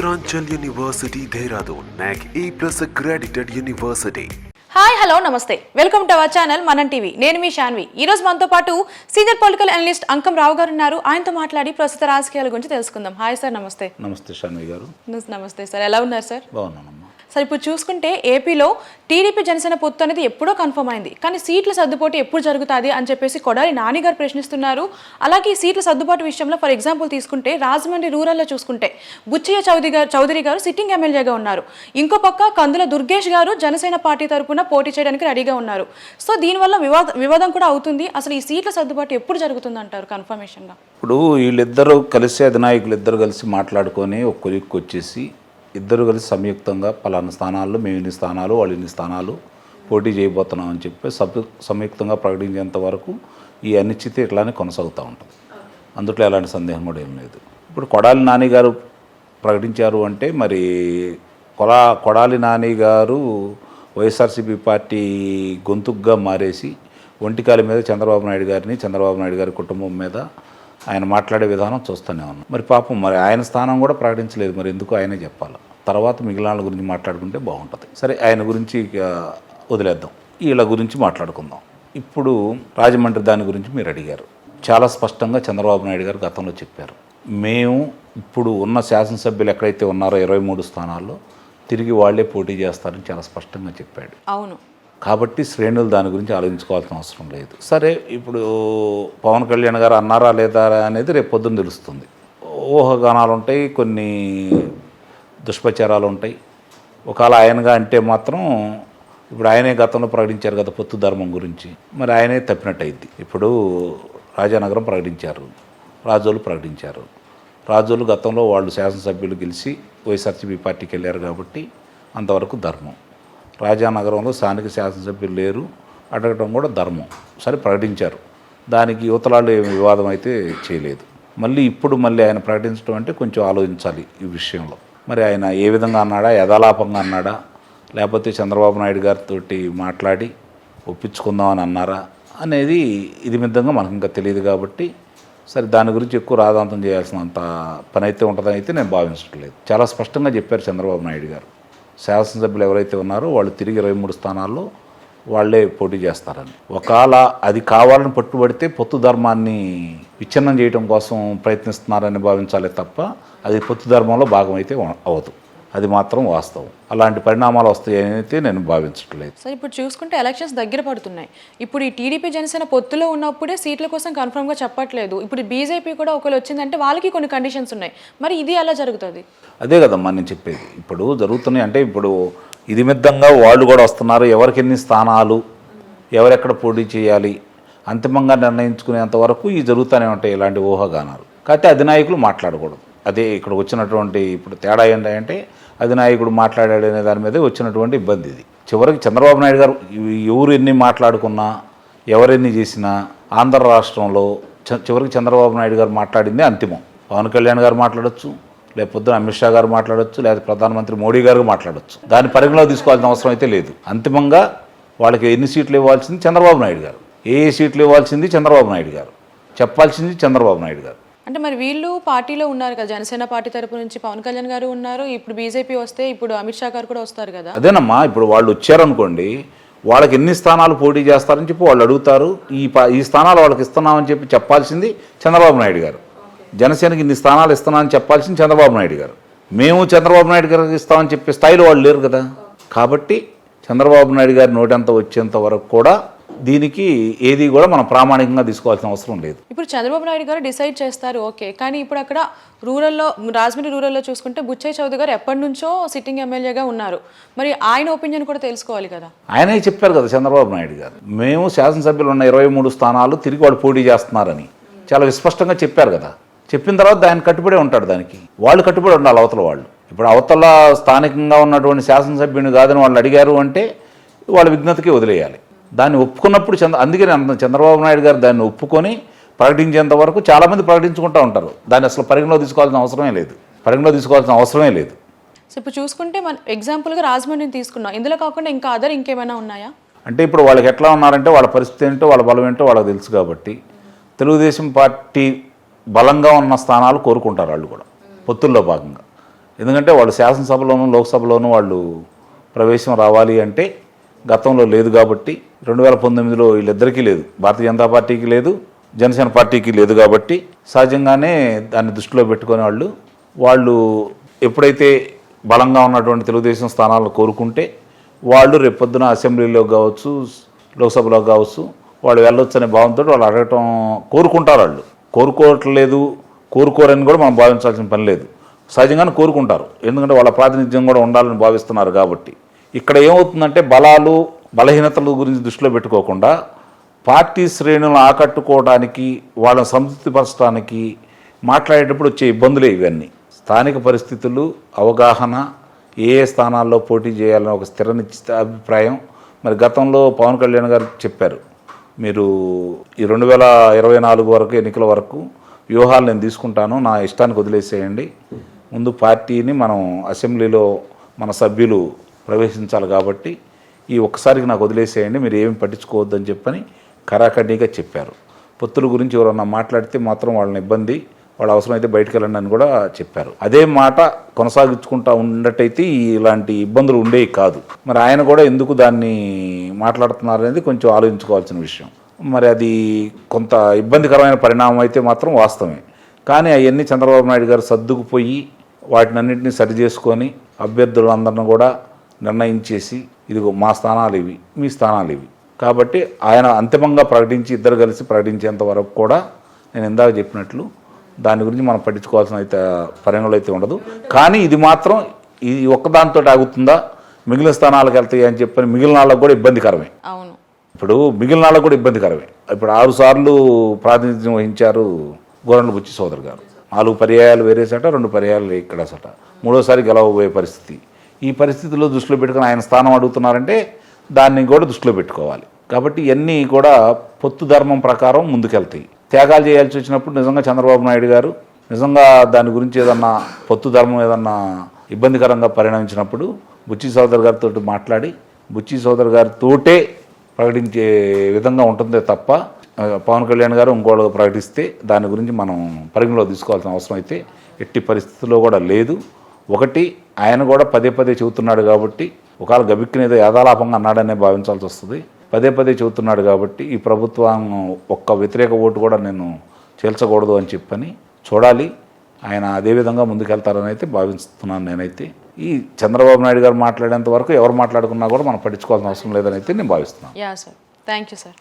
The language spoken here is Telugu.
Uttaranchal University, Dehradun, NAC A plus accredited university. Hi hello నమస్తే welcome to our channel Manam TV నేను మీ శాన్వి ఈ రోజు మనతో పాటు senior political analyst Ankam Rao garu ఉన్నారు. ఆయనతో మాట్లాడి ప్రస్తుత రాజకీయాల గురించి తెలుసుకుందాం. హాయ్ సార్ నమస్తే. నమస్తే షాన్వి గారు. నమస్తే సార్ ఎలా ఉన్నారు సార్ బాగున్నానమ్మా. సార్ ఇప్పుడు చూసుకుంటే ఏపీలో టీడీపీ జనసేన పొత్తు అనేది ఎప్పుడో కన్ఫర్మ్ అయింది. కానీ సీట్ల సర్దుబాటు ఎప్పుడు జరుగుతుంది అని చెప్పేసి కొడాలి నాని గారు ప్రశ్నిస్తున్నారు. అలాగే ఈ సీట్ల సర్దుబాటు విషయంలో ఫర్ ఎగ్జాంపుల్ తీసుకుంటే రాజమండ్రి రూరల్లో చూసుకుంటే బుచ్చయ్య చౌదరి గారు చౌదరి గారు సిట్టింగ్ ఎమ్మెల్యేగా ఉన్నారు. ఇంకో పక్క కందుల దుర్గేష్ గారు జనసేన పార్టీ తరపున పోటీ చేయడానికి రెడీగా ఉన్నారు. సో దీనివల్ల వివాద వివాదం కూడా అవుతుంది. అసలు ఈ సీట్ల సర్దుబాటు ఎప్పుడు జరుగుతుంది అంటారు కన్ఫర్మేషన్గా ఇప్పుడు వీళ్ళిద్దరూ కలిసి అధినాయకులు ఇద్దరు కలిసి మాట్లాడుకొని ఒక కొలిక్కి వచ్చేసి ఇద్దరు కలిసి సంయుక్తంగా పలానా స్థానాల్లో మేము ఇన్ని స్థానాలు వాళ్ళు ఇన్ని స్థానాలు పోటీ చేయబోతున్నాం అని చెప్పి సబ్ సంయుక్తంగా ప్రకటించేంత వరకు ఈ అనిశ్చితి ఇట్లానే కొనసాగుతూ ఉంటుంది. అందుట్లో ఎలాంటి సందేహం కూడా ఏం లేదు. ఇప్పుడు కొడాలి నాని గారు ప్రకటించారు అంటే మరి కొలా కొడాలి నాని గారు వైఎస్ఆర్సీపీ పార్టీ గొంతుగ్గా మారేసి ఒంటికాల మీద చంద్రబాబు నాయుడు గారిని చంద్రబాబు నాయుడు గారి కుటుంబం మీద ఆయన మాట్లాడే విధానం చూస్తూనే ఉన్నాం. మరి పాపం మరి ఆయన స్థానం కూడా ప్రకటించలేదు. మరి ఎందుకు ఆయనే చెప్పాలి? తర్వాత మిగిలిన గురించి మాట్లాడుకుంటే బాగుంటుంది. సరే ఆయన గురించి వదిలేద్దాం. వీళ్ళ గురించి మాట్లాడుకుందాం. ఇప్పుడు రాజమండ్రి దాని గురించి మీరు అడిగారు. చాలా స్పష్టంగా చంద్రబాబు నాయుడు గారు గతంలో చెప్పారు. మేము ఇప్పుడు ఉన్న శాసనసభ్యులు ఎక్కడైతే ఉన్నారో ఇరవై మూడు స్థానాల్లో తిరిగి వాళ్ళే పోటీ చేస్తారని చాలా స్పష్టంగా చెప్పాడు. అవును. కాబట్టి శ్రేణులు దాని గురించి ఆలోచించుకోవాల్సిన అవసరం లేదు. సరే ఇప్పుడు పవన్ కళ్యాణ్ గారు అన్నారా లేదా అనేది రేపు పొద్దున్న తెలుస్తుంది. ఊహగానాలు ఉంటాయి కొన్ని దుష్ప్రచారాలు ఉంటాయి. ఒకవేళ ఆయనగా అంటే మాత్రం ఇప్పుడు ఆయనే గతంలో ప్రకటించారు కదా పొత్తు ధర్మం గురించి. మరి ఆయనే తప్పినట్టు అయింది ఇప్పుడు రాజానగరం ప్రకటించారు. రాజోలు ప్రకటించారు. రాజోలు గతంలో వాళ్ళు శాసనసభ్యులు గెలిచి వైఎస్ఆర్సీపీ పార్టీకి వెళ్ళారు కాబట్టి అంతవరకు ధర్మం. రాజానగరంలో స్థానిక శాసనసభ్యులు లేరు. అడగడం కూడా ధర్మం. సరే ప్రకటించారు. దానికి యువతలాళ్ళు ఏమి వివాదం అయితే చేయలేదు. మళ్ళీ ఇప్పుడు మళ్ళీ ఆయన ప్రకటించడం అంటే కొంచెం ఆలోచించాలి ఈ విషయంలో. మరి ఆయన ఏ విధంగా అన్నాడా యథాలాపంగా అన్నాడా లేకపోతే చంద్రబాబు నాయుడు గారితో మాట్లాడి ఒప్పించుకుందామని అన్నారా అనేది ఇది మిద్దంగా మనకు ఇంకా తెలియదు కాబట్టి సరే దాని గురించి ఎక్కువ రాదాంతం చేయాల్సినంత పని అయితే ఉంటుందని అయితే నేను భావించట్లేదు. చాలా స్పష్టంగా చెప్పారు చంద్రబాబు నాయుడు గారు. శాసనసభ్యులు ఎవరైతే ఉన్నారో వాళ్ళు తిరిగి ఇరవై మూడు స్థానాల్లో వాళ్ళే పోటీ చేస్తారని. ఒకవేళ అది కావాలని పట్టుబడితే పొత్తు ధర్మాన్ని విచ్ఛిన్నం చేయడం కోసం ప్రయత్నిస్తున్నారని భావించాలి తప్ప అది పొత్తు ధర్మంలో భాగం అయితే అవ్వదు అది మాత్రం వాస్తవం. అలాంటి పరిణామాలు వస్తాయని అయితే నేను భావించట్లేదు. సార్ ఇప్పుడు చూసుకుంటే ఎలక్షన్స్ దగ్గర పడుతున్నాయి. ఇప్పుడు ఈ టీడీపీ జనసేన పొత్తులో ఉన్నప్పుడే సీట్ల కోసం కన్ఫర్మ్గా చెప్పట్లేదు. ఇప్పుడు బీజేపీ కూడా ఒకవేళ వచ్చిందంటే వాళ్ళకి కొన్ని కండిషన్స్ ఉన్నాయి. మరి ఇది ఎలా జరుగుతుంది? అదే కదమ్మా నేను చెప్పేది. ఇప్పుడు జరుగుతున్నాయి అంటే ఇప్పుడు ఇది మిద్దంగా వాళ్ళు కూడా వస్తున్నారు. ఎవరికి ఎన్ని స్థానాలు ఎవరెక్కడ పోటీ చేయాలి అంతిమంగా నిర్ణయించుకునేంత వరకు ఈ జరుగుతూనే ఉంటాయి ఇలాంటి ఊహాగానాలు. కాకపోతే అధినాయకులు మాట్లాడకూడదు. అదే ఇక్కడ వచ్చినటువంటి ఇప్పుడు తేడా ఏంటంటే అధినాయకుడు మాట్లాడాడు అనే దాని మీద వచ్చినటువంటి ఇబ్బంది ఇది. చివరికి చంద్రబాబు నాయుడు గారు ఎవరు ఎన్ని మాట్లాడుకున్నా ఎవరెన్ని చేసినా ఆంధ్ర రాష్ట్రంలో చ- చివరికి చంద్రబాబు నాయుడు గారు మాట్లాడిందే అంతిమం. పవన్ కళ్యాణ్ గారు మాట్లాడొచ్చు లేకపోతే అమిత్ షా గారు మాట్లాడొచ్చు లేదా ప్రధానమంత్రి మోడీ గారు మాట్లాడొచ్చు. దాన్ని పరిగణలో తీసుకోవాల్సిన అవసరం అయితే లేదు. అంతిమంగా వాళ్ళకి ఎన్ని సీట్లు ఇవ్వాల్సింది చంద్రబాబు నాయుడు గారు. ఏ సీట్లు ఇవ్వాల్సింది చంద్రబాబు నాయుడు గారు. చెప్పాల్సింది చంద్రబాబు నాయుడు గారు. అంటే మరి వీళ్ళు పార్టీలో ఉన్నారు కదా జనసేన పార్టీ తరపు నుంచి పవన్ కళ్యాణ్ గారు ఉన్నారు ఇప్పుడు బీజేపీ వస్తే ఇప్పుడు అమిత్ షా గారు కూడా వస్తారు కదా. అదేనమ్మా ఇప్పుడు వాళ్ళు వచ్చారనుకోండి వాళ్ళకి ఎన్ని స్థానాలు పోటీ చేస్తారని చెప్పి వాళ్ళు అడుగుతారు ఈ ప ఈ స్థానాలు వాళ్ళకి ఇస్తున్నామని చెప్పి చెప్పాల్సింది చంద్రబాబు నాయుడు గారు. జనసేనకి ఇన్ని స్థానాలు ఇస్తున్నామని చెప్పాల్సింది చంద్రబాబు నాయుడు గారు. మేము చంద్రబాబు నాయుడు గారికి ఇస్తామని చెప్పే స్థాయిలో వాళ్ళు లేరు కదా. కాబట్టి చంద్రబాబు నాయుడు గారి నోటంత వచ్చేంత వరకు కూడా దీనికి ఏది కూడా మనం ప్రామాణికంగా తీసుకోవాల్సిన అవసరం లేదు. ఇప్పుడు చంద్రబాబు నాయుడు గారు డిసైడ్ చేస్తారు ఓకే. కానీ ఇప్పుడు అక్కడ రూరల్లో రాజమండ్రి రూరల్లో చూసుకుంటే బుచ్చయ్య చౌదరి గారు ఎప్పటి నుంచో సిట్టింగ్ ఎమ్మెల్యేగా ఉన్నారు. మరి ఆయన ఒపీనియన్ కూడా తెలుసుకోవాలి కదా. ఆయనే చెప్పారు కదా చంద్రబాబు నాయుడు గారు మేము శాసనసభ్యులు ఉన్న ఇరవై మూడు స్థానాలు తిరిగి వాడు పోటీ చేస్తున్నారని. చాలా విస్పష్టంగా చెప్పారు కదా. చెప్పిన తర్వాత దానికి కట్టుబడి ఉంటాడు దానికి. వాళ్ళు కట్టుబడి ఉండాలి అవతల వాళ్ళు. ఇప్పుడు అవతల స్థానికంగా ఉన్నటువంటి శాసనసభ్యుని కాదని వాళ్ళు అడిగారు అంటే వాళ్ళ విజ్ఞతకి వదిలేయాలి. దాన్ని ఒప్పుకున్నప్పుడు చంద్ర అందుకే చంద్రబాబు నాయుడు గారు దాన్ని ఒప్పుకొని ప్రకటించేంత వరకు చాలామంది ప్రకటించుకుంటూ ఉంటారు. దాన్ని అసలు పరిగణలో తీసుకోవాల్సిన అవసరమే లేదు. పరిగణలో తీసుకోవాల్సిన అవసరమే లేదు. సో ఇప్పుడు చూసుకుంటే మన ఎగ్జాంపుల్గా రాజమండ్రిని తీసుకున్నాం. ఇందులో కాకుండా ఇంకా అదర్ ఇంకేమైనా ఉన్నాయా? అంటే ఇప్పుడు వాళ్ళకి ఎట్లా ఉన్నారంటే వాళ్ళ పరిస్థితి ఏంటో వాళ్ళ బలం ఏంటో వాళ్ళకి తెలుసు కాబట్టి తెలుగుదేశం పార్టీ బలంగా ఉన్న స్థానాలు కోరుకుంటారు వాళ్ళు కూడా పొత్తుల్లో భాగంగా. ఎందుకంటే వాళ్ళు శాసనసభలోను లోక్సభలోను వాళ్ళు ప్రవేశం రావాలి అంటే గతంలో లేదు కాబట్టి రెండు వేల పంతొమ్మిదిలో వీళ్ళిద్దరికీ లేదు. భారతీయ జనతా పార్టీకి లేదు జనసేన పార్టీకి లేదు కాబట్టి సహజంగానే దాన్ని దృష్టిలో పెట్టుకునే వాళ్ళు వాళ్ళు ఎప్పుడైతే బలంగా ఉన్నటువంటి తెలుగుదేశం స్థానాలను కోరుకుంటే వాళ్ళు రేపొద్దున అసెంబ్లీలో కావచ్చు లోక్సభలో కావచ్చు వాళ్ళు వెళ్ళొచ్చు అనే భావంతో వాళ్ళు అడగటం కోరుకుంటారు వాళ్ళు. కోరుకోవట్లేదు కోరుకోరని కూడా మనం భావించాల్సిన పని లేదు. సహజంగానే కోరుకుంటారు. ఎందుకంటే వాళ్ళ ప్రాతినిధ్యం కూడా ఉండాలని భావిస్తున్నారు కాబట్టి. ఇక్కడ ఏమవుతుందంటే బలాలు బలహీనతల గురించి దృష్టిలో పెట్టుకోకుండా పార్టీ శ్రేణులను ఆకట్టుకోవడానికి వాళ్ళని సంతృప్తిపరచడానికి మాట్లాడేటప్పుడు వచ్చే ఇబ్బందులే ఇవన్నీ. స్థానిక పరిస్థితులు అవగాహన ఏ ఏ స్థానాల్లో పోటీ చేయాలని ఒక స్థిర నిశ్చిత అభిప్రాయం మరి గతంలో పవన్ కళ్యాణ్ గారు చెప్పారు. మీరు ఈ రెండు వేల ఇరవై నాలుగు వరకు ఎన్నికల వరకు వ్యూహాలు నేను తీసుకుంటాను నా ఇష్టానికి వదిలేసేయండి. ముందు పార్టీని మనం అసెంబ్లీలో మన సభ్యులు ప్రవేశించాలి కాబట్టి ఈ ఒక్కసారికి నాకు వదిలేసేయండి మీరు ఏమి పట్టించుకోవద్దని చెప్పని కరాఖండిగా చెప్పారు. పొత్తుల గురించి ఎవరన్నా మాట్లాడితే మాత్రం వాళ్ళని ఇబ్బంది వాళ్ళు అవసరమైతే బయటకు వెళ్ళండి అని కూడా చెప్పారు. అదే మాట కొనసాగించుకుంటా ఉన్నట్టయితే ఇలాంటి ఇబ్బందులు ఉండేవి కాదు. మరి ఆయన కూడా ఎందుకు దాన్ని మాట్లాడుతున్నారు అనేది కొంచెం ఆలోచించుకోవాల్సిన విషయం. మరి అది కొంత ఇబ్బందికరమైన పరిణామం అయితే మాత్రం వాస్తవమే. కానీ అవన్నీ చంద్రబాబు నాయుడు గారు సర్దుకుపోయి వాటినన్నింటినీ సరి చేసుకొని అభ్యర్థులందరిని కూడా నిర్ణయించేసి ఇదిగో మా స్థానాలు ఇవి మీ స్థానాలు ఇవి. కాబట్టి ఆయన అంతిమంగా ప్రకటించి ఇద్దరు కలిసి ప్రకటించేంత వరకు కూడా నేను ఇందాక చెప్పినట్లు దాని గురించి మనం పట్టించుకోవాల్సిన అయితే పరిగణలో అయితే ఉండదు. కానీ ఇది మాత్రం ఈ ఒక్కదానితో ఆగుతుందా? మిగిలిన స్థానాలకు వెళ్తాయి అని చెప్పని మిగిలిన వాళ్ళకు కూడా ఇబ్బందికరమే. అవును. ఇప్పుడు మిగిలిన వాళ్ళకు కూడా ఇబ్బందికరమే. ఇప్పుడు ఆరు సార్లు ప్రాతినిధ్యం వహించారు గోరంట్ల బుచ్చి సోదరు గారు. నాలుగు పర్యాయాలు వేరే సట రెండు పర్యాయాలు ఇక్కడ సట. మూడోసారి గెలవబోయే పరిస్థితి. ఈ పరిస్థితిలో దృష్టిలో పెట్టుకుని ఆయన స్థానం అడుగుతున్నారంటే దాన్ని కూడా దృష్టిలో పెట్టుకోవాలి. కాబట్టి ఇవన్నీ కూడా పొత్తు ధర్మం ప్రకారం ముందుకెళ్తాయి. త్యాగాలు చేయాల్సి వచ్చినప్పుడు నిజంగా చంద్రబాబు నాయుడు గారు నిజంగా దాని గురించి ఏదన్నా పొత్తు ధర్మం ఏదన్నా ఇబ్బందికరంగా పరిణమించినప్పుడు బుచ్చి సోదరు గారితో మాట్లాడి బుచ్చి సోదరు గారితోటే ప్రకటించే విధంగా ఉంటుందే తప్ప పవన్ కళ్యాణ్ గారు ఇంకోళ్ళు ప్రకటిస్తే దాని గురించి మనం పరిగణలో తీసుకోవాల్సిన అవసరం అయితే ఎట్టి పరిస్థితుల్లో కూడా లేదు. ఒకటి ఆయన కూడా పదే పదే చెబుతున్నాడు కాబట్టి ఒకవేళ గబిక్కిన ఏదో యాదాలాపంగా అన్నాడనే భావించాల్సి వస్తుంది. పదే పదే చెబుతున్నాడు కాబట్టి ఈ ప్రభుత్వం ఒక్క వ్యతిరేక ఓటు కూడా నేను చేల్చకూడదు అని చెప్పని చూడాలి. ఆయన అదే విధంగా ముందుకెళ్తారని అయితే భావిస్తున్నాను నేనైతే. ఈ చంద్రబాబు నాయుడు గారు మాట్లాడేంత వరకు ఎవరు మాట్లాడుకున్నా కూడా మనం పట్టించుకోవాల్సిన అవసరం లేదని అయితే నేను భావిస్తున్నాను. Sir thank you sir